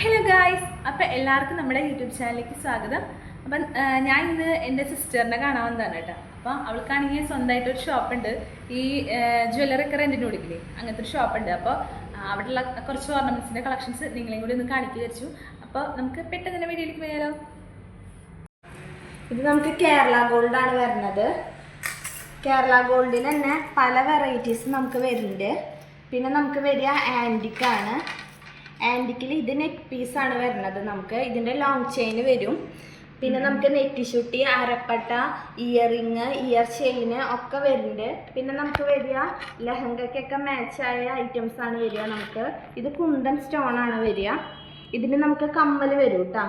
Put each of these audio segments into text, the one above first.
Hello guys അപ്പം എല്ലാവർക്കും നമ്മുടെ യൂട്യൂബ് ചാനലിലേക്ക് സ്വാഗതം. അപ്പം ഞാൻ ഇന്ന് എന്റെ സിസ്റ്ററിനെ കാണാൻ വന്നതാണ് കേട്ടോ. അപ്പം അവൾക്കാണെങ്കിൽ സ്വന്തമായിട്ട് ഒരു ഷോപ്പുണ്ട് ഈ ജ്വല്ലറി ഒക്കെ റെന്റിന് കൊടുക്കില്ലേ അങ്ങനത്തെ ഒരു ഷോപ്പുണ്ട് അപ്പോൾ അവിടെയുള്ള കുറച്ച് ഓർണമെന്റ്സിന്റെ കളക്ഷൻസ് നിങ്ങളെയും കൂടി ഒന്ന് കാണിക്കുക വിചാരിച്ചു. അപ്പോൾ നമുക്ക് പെട്ടെന്ന് തന്നെ വീഡിയോയിലേക്ക് പോയാലോ? ഇത് നമുക്ക് കേരള ഗോൾഡാണ് വരുന്നത്. കേരള ഗോൾഡിൽ തന്നെ പല വെറൈറ്റീസ് നമുക്ക് വരുന്നുണ്ട്. പിന്നെ നമുക്ക് വരിക ആന്റിക് ആണ്. ആന്റിക്കിൽ ഇത് നെക്ക് പീസാണ് വരുന്നത്. നമുക്ക് ഇതിന്റെ ലോങ് ചെയിൻ വരും. പിന്നെ നമുക്ക് നെറ്റി നെറ്റിഷുട്ടി അരപ്പട്ട ഇയറിങ് ഇയർ ചെയിന് ഒക്കെ വരുന്നുണ്ട്. പിന്നെ നമുക്ക് വരിക ലഹങ്കയ്ക്കൊക്കെ മാച്ചായ ഐറ്റംസ് ആണ് വരിക നമുക്ക്. ഇത് കുന്തൻ സ്റ്റോൺ ആണ് വരിക. ഇതിന് നമുക്ക് കമ്മൽ വരും കേട്ടോ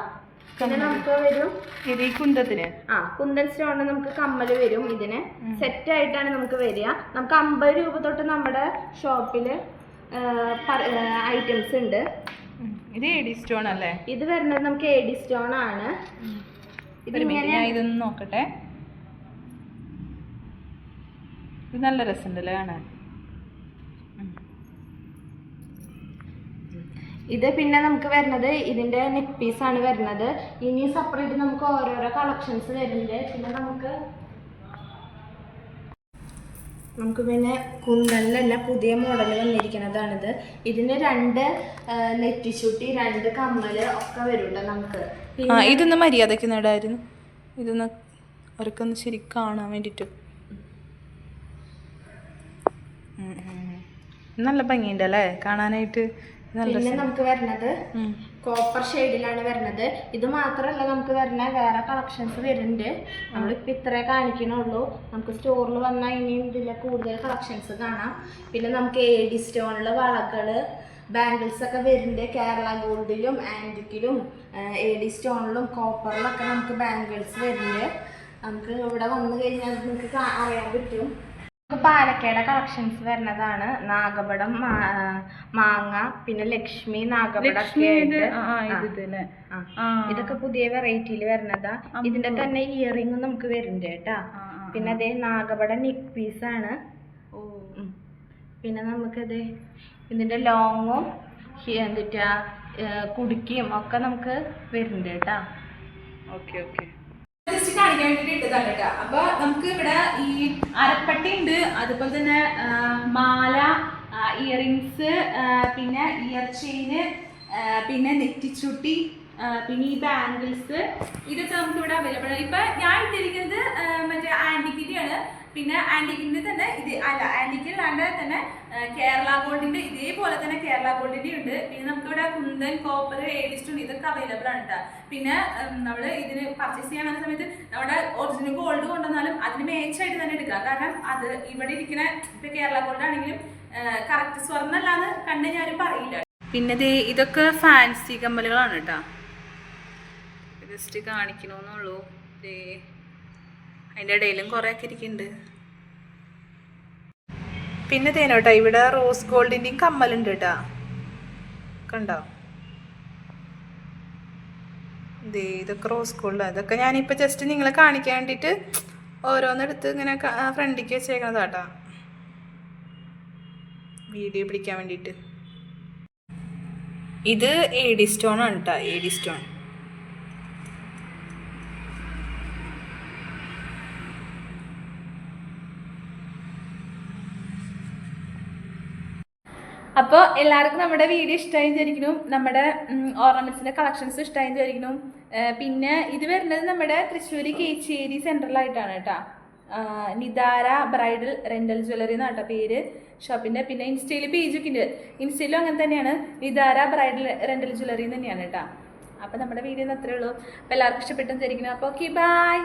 പിന്നെ നമുക്ക് വരും. ഇത് ഈ കുന്തത്തിന്? ആ കുന്തൻ സ്റ്റോണിന് നമുക്ക് കമ്മൽ വരും ഇതിന്. സെറ്റ് ആയിട്ടാണ് നമുക്ക് വരിക. നമുക്ക് അമ്പത് രൂപ തൊട്ട് നമ്മുടെ ഷോപ്പിൽ ഐറ്റംസ് ഉണ്ട്. ഇത് എഡി സ്റ്റോൺ അല്ലേ? ഇത് വരുന്നത് നമുക്ക് എഡി സ്റ്റോൺ ആണ്. ഞാൻ ഇതൊന്ന് നോക്കട്ടെ. ഇത് നല്ല രസമുണ്ടല്ലേ കാണാൻ? ഇത് പിന്നെ നമുക്ക് വരുന്നത് ഇതിന്റെ നെക്ക് പീസാണ് വരുന്നത്. ഇനി സെപ്പറേറ്റ് നമുക്ക് ഓരോരോ കളക്ഷൻസ് വരുന്നുണ്ട്. പിന്നെ നമുക്ക് നമുക്ക് പിന്നെ കുന്തലിൽ തന്നെ പുതിയ മോഡൽ വന്നിരിക്കുന്നതാണിത്. ഇതിന് രണ്ട് നെറ്റിച്ചുട്ടി രണ്ട് കമ്മൽ ഒക്കെ വരുണ്ട് നമുക്ക്. ഇതൊന്ന് മര്യാദയ്ക്ക് നേടായിരുന്നു ഇതൊന്ന് അവർക്കൊന്ന് ശരി കാണാൻ വേണ്ടിയിട്ട് ഉം. നല്ല ഭംഗിയുണ്ട് അല്ലേ കാണാനായിട്ട് പിന്നെ നമുക്ക് വരുന്നത് ഉം. കോപ്പർ ഷെയ്ഡിലാണ് വരുന്നത്. ഇത് മാത്രമല്ല നമുക്ക് വരുന്ന വേറെ കളക്ഷൻസ് വരുന്നുണ്ട്. നമ്മളിപ്പോൾ ഇത്രേ കാണിക്കണുള്ളൂ. നമുക്ക് സ്റ്റോറിൽ വന്നാൽ ഇനിയും ഇതിൽ കൂടുതൽ കളക്ഷൻസ് കാണാം. പിന്നെ നമുക്ക് എ ഡി സ്റ്റോണിൽ വളകൾ ബാംഗിൾസ് ഒക്കെ വരുന്നുണ്ട്. കേരള ഗോൾഡിലും ആന്റിക്കിലും എ ഡി സ്റ്റോണിലും കോപ്പറിലൊക്കെ നമുക്ക് ബാംഗിൾസ് വരുന്നുണ്ട്. നമുക്ക് ഇവിടെ വന്നു കഴിഞ്ഞാൽ നിങ്ങൾക്ക് അറിയാൻ പറ്റും. നമുക്ക് പാലക്കയുടെ കളക്ഷൻസ് വരുന്നതാണ്. നാഗപടം മാങ്ങ പിന്നെ ലക്ഷ്മി നാഗപടം. ഇതൊക്കെ പുതിയ വെറൈറ്റിയിൽ വരുന്നതാ. ഇതിന്റെ തന്നെ ഇയറിംഗ് നമുക്ക് വരുന്നുണ്ട് കേട്ടാ. പിന്നെ അതേ നാഗപടം നെക്ക് പീസ് ആണ്. പിന്നെ നമുക്കത് ഇതിന്റെ ലോങ്ങും എന്താ കുടുക്കിയും ഒക്കെ നമുക്ക് വരുന്നുണ്ട് കേട്ടാ. Okay okay. ജസ്റ്റ് കാണിക്കാൻ ഇട്ടതാണ് കേട്ടോ. അപ്പൊ നമുക്ക് ഇവിടെ ഈ ഉണ്ട് അതുപോലെ തന്നെ മാല ഇയറിങ്സ് പിന്നെ ഇയർ ചെയിന് പിന്നെ നെറ്റിച്ചുട്ടി പിന്നെ ഈ ബാംഗിൾസ് ഇതൊക്കെ നമുക്ക് ഇവിടെ അവൈലബിൾ ആണ്. ഇപ്പൊ ഞാൻ ഇട്ടിരിക്കുന്നത് മറ്റേ ആണ് പിന്നെ ആന്റിക്കിന്റെ തന്നെ ഇത് അല്ല ആന്റിക്കിലാണ്ട് തന്നെ കേരള ഗോൾഡിന്റെ ഇതേപോലെ തന്നെ കേരള ഗോൾഡിന്റെ ഉണ്ട്. പിന്നെ നമുക്ക് ഇവിടെ കുന്തൻ കോപ്പർ ഏഡിസ്റ്റോൺ ഇതൊക്കെ അവൈലബിൾ ആണ് കേട്ടോ പിന്നെ നമ്മൾ ഇതിന് പർച്ചേസ് ചെയ്യാൻ വന്ന സമയത്ത് നമ്മുടെ ഒറിജിനൽ ഗോൾഡ് കൊണ്ടുവന്നാലും അതിന് മേച്ചായിട്ട് തന്നെ എടുക്കാം കാരണം അത് ഇവിടെ ഇരിക്കുന്ന ഇപ്പൊ കേരള ഗോൾഡ് ആണെങ്കിലും കറക്റ്റ് സ്വർണല്ലാന്ന് കണ്ടു ഞാനും പറയില്ല. പിന്നെ ഇതൊക്കെ ഫാൻസി കമ്മലുകളാണ് കേട്ടോ ജസ്റ്റ് കാണിക്കണമെന്നുള്ളൂ അതിന്റെ ഇടയിലും കുറേ ഒക്കെ ഇരിക്കുന്നുണ്ട്. പിന്നെ തേനോട്ടാ ഇവിടെ റോസ് ഗോൾഡിന്റെയും കമ്മലുണ്ട് കേട്ടാ കണ്ടോ? ദേ ഇതൊക്കെ റോസ് ഗോൾഡ് ഇതൊക്കെ ഞാനിപ്പോൾ ജസ്റ്റ് നിങ്ങളെ കാണിക്കാൻ വേണ്ടിയിട്ട് ഓരോന്നെടുത്ത് ഇങ്ങനെ ഫ്രണ്ടിക്ക് വെച്ചേക്കണതാട്ടാ വീഡിയോ പിടിക്കാൻ വേണ്ടിയിട്ട് ഇത് എ ഡി സ്റ്റോൺ ആണ് കേട്ടോ എ ഡി സ്റ്റോൺ അപ്പോൾ എല്ലാവർക്കും നമ്മുടെ വീഡിയോ ഇഷ്ടമായി വിചാരിക്കുന്നു. നമ്മുടെ ഓർണമെന്റ്സിന്റെ കളക്ഷൻസ് ഇഷ്ടമായി വിചാരിക്കുന്നു. പിന്നെ ഇത് വരുന്നത് നമ്മുടെ തൃശ്ശൂർ കേച്ചേരി സെൻട്രലായിട്ടാണ് കേട്ടോ. നിതാര ബ്രൈഡൽ റെന്റൽ ജ്വല്ലറി എന്നാണ് കേട്ടോ പേര്. ഷോപ്പിന്റെ പിന്നെ ഇൻസ്റ്റയിൽ പേജൊക്കെ ഉണ്ട്. ഇൻസ്റ്റയിലും അങ്ങനെ തന്നെയാണ്. നിതാര ബ്രൈഡൽ റെന്റൽ ജ്വല്ലറി തന്നെയാണ് കേട്ടോ. അപ്പോൾ നമ്മുടെ വീഡിയോ അത്രേ ഉള്ളൂ. അപ്പോൾ എല്ലാവർക്കും ഇഷ്ടപ്പെട്ടെന്ന് വിചാരിക്കുന്നു. അപ്പോൾ ഓക്കെ ബൈ